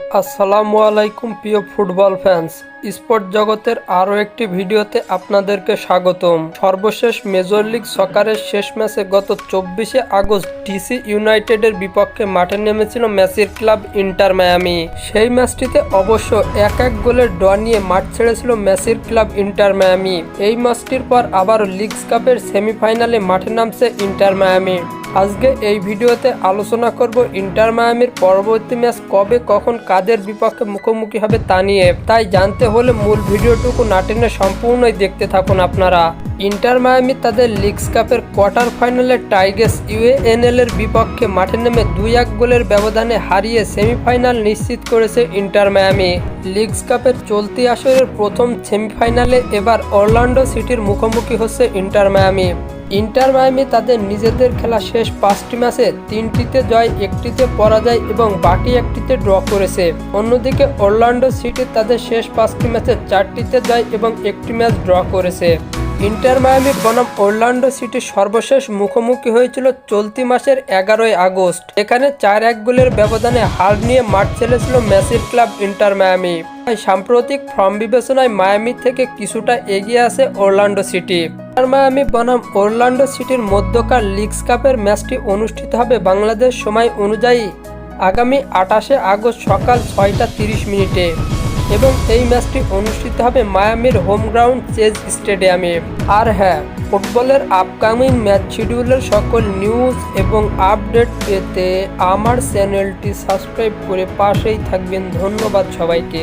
আসসালামু আলাইকুম, প্রিয় ফুটবল ফ্যান্স। স্পোর্ট জগতের আরও একটি ভিডিওতে আপনাদেরকে স্বাগতম। সর্বশেষ মেজর লিগ সকারের শেষ ম্যাচে গত চব্বিশে আগস্ট ডিসি ইউনাইটেডের বিপক্ষে মাঠে নেমেছিল মেসির ক্লাব ইন্টার মায়ামি। সেই ম্যাচটিতে অবশ্য এক এক গোলের ড নিয়ে মাঠ ছেড়েছিল মেসির ক্লাব ইন্টার মায়ামি। এই ম্যাচটির পর আবারও লিগস কাপের সেমিফাইনালে মাঠে নামছে ইন্টার মায়ামি। আজকে এই ভিডিওতে আলোচনা করব ইন্টার মায়ামির পরবর্তী ম্যাচ কবে, কখন, কাদের বিপক্ষে মুখোমুখি হবে তা নিয়ে। তাই জানতে হলে মূল ভিডিওটুকু না টেনে সম্পূর্ণই দেখতে থাকুন আপনারা। ইন্টার মায়ামি তাদের লিগস কাপের কোয়ার্টার ফাইনালে টাইগার্স ইউএএনএল এর বিপক্ষে মাঠে নেমে দুই এক গোলের ব্যবধানে হারিয়ে সেমিফাইনাল নিশ্চিত করেছে ইন্টার মায়ামি। লিগস কাপের চলতি আসরের প্রথম সেমিফাইনালে এবার অরল্যান্ডো সিটির মুখোমুখি হচ্ছে ইন্টার মায়ামি। ইন্টার মায়ামি তাদের নিজেদের খেলা শেষ পাঁচটি ম্যাচে তিনটিতে জয়, একটিতে পরাজয় এবং বাকি একটিতে ড্র করেছে। অন্যদিকে অরল্যান্ডো সিটি তাদের শেষ পাঁচটি ম্যাচে চারটিতে জয় এবং একটি ম্যাচ ড্র করেছে। ইন্টার মায়ামি বনাম অরল্যান্ডো সিটি সর্বশেষ মুখোমুখি হয়েছিল চলতি মাসের এগারোই আগস্ট। এখানে চার এক গোলের ব্যবধানে হার নিয়ে মাঠ ছেড়েছিল মেসির ক্লাব ইন্টার মায়ামি। সাম্প্রতিক ফর্ম বিবেচনায় মায়ামি থেকে কিছুটা এগিয়ে আছে অরল্যান্ডো সিটি। মায়ামি বনাম অরল্যান্ডো সিটির মধ্যকার লিগস কাপের ম্যাচটি অনুষ্ঠিত হবে বাংলাদেশ সময় অনুযায়ী আগামী আঠাশে আগস্ট সকাল ছয়টা তিরিশ মিনিটে। এবং এই ম্যাচটি অনুষ্ঠিত হবে মায়ামির হোম গ্রাউন্ড চেজ স্টেডিয়ামে। আর হ্যাঁ ফুটবলের আপকামিং ম্যাচ শিডিউলের সকল নিউজ এবং আপডেট পেতে আমার চ্যানেলটি সাবস্ক্রাইব করে পাশেই থাকবেন। ধন্যবাদ সবাইকে।